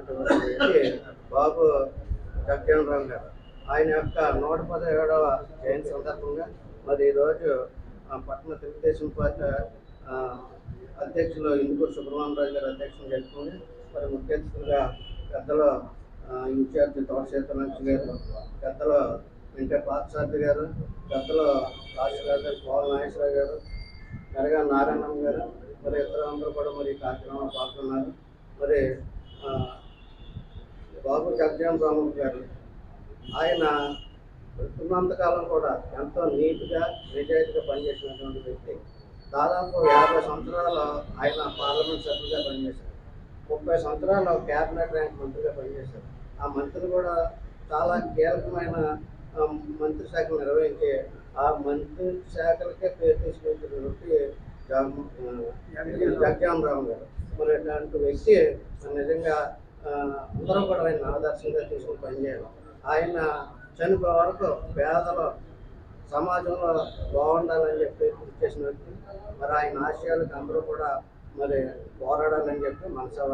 చేసినటువంటి వ్యక్తి బాబు జగ్జనరామ్ గారు ఆయన యొక్క నూట పదిహేడవ జయంతి సందర్భంగా మరి ఈరోజు పట్టణ తెలుగుదేశం పార్టీ అధ్యక్షులు ఇందుకూరు సుబ్రహ్మణ్యరాజు గారు అధ్యక్షులు చేసుకుని మరి ముఖ్య అతిథులుగా పెద్దలు ఆ, ఇన్ఛార్జి గారు పెద్దలు వెంకట పార్థసారథి గారు పెద్దలు రాజశేఖర్ గారు పోల నాగేశ్వరరావు గారు మెరగా నారాయణం గారు మరి ఇతరులందరూ అందరూ కూడా మరి కార్యక్రమంలో పాల్గొన్నారు. మరి జగజీవన్ రాము గారు. ఆయన ఉన్నంతకాలం కూడా ఎంతో నీట్గా నిజాయితీగా పనిచేసినటువంటి వ్యక్తి. దాదాపు యాభై సంవత్సరాలు ఆయన పార్లమెంట్ సభ్యులుగా పనిచేశారు. ముప్పై సంవత్సరాలు క్యాబినెట్ ర్యాంక్ మంత్రిగా పనిచేశారు. ఆ మంత్రి కూడా చాలా కీలకమైన మంత్రి శాఖలు నిర్వహించి ఆ మంత్రి శాఖలకే పేరు తీసుకొచ్చినటువంటి జగజాన్ రావు గారు. మరి ఇట్లాంటి వ్యక్తి నిజంగా అందరూ కూడా ఆయన ఆదర్శంగా తీసుకుని పనిచేయడం. ఆయన చనిపోయే వరకు పేదలు సమాజంలో బాగుండాలని చెప్పి కృషి చేసిన వ్యక్తి. మరి ఆయన ఆశయాలకు అందరూ కూడా మరి పోరాడాలని చెప్పి మనసవారు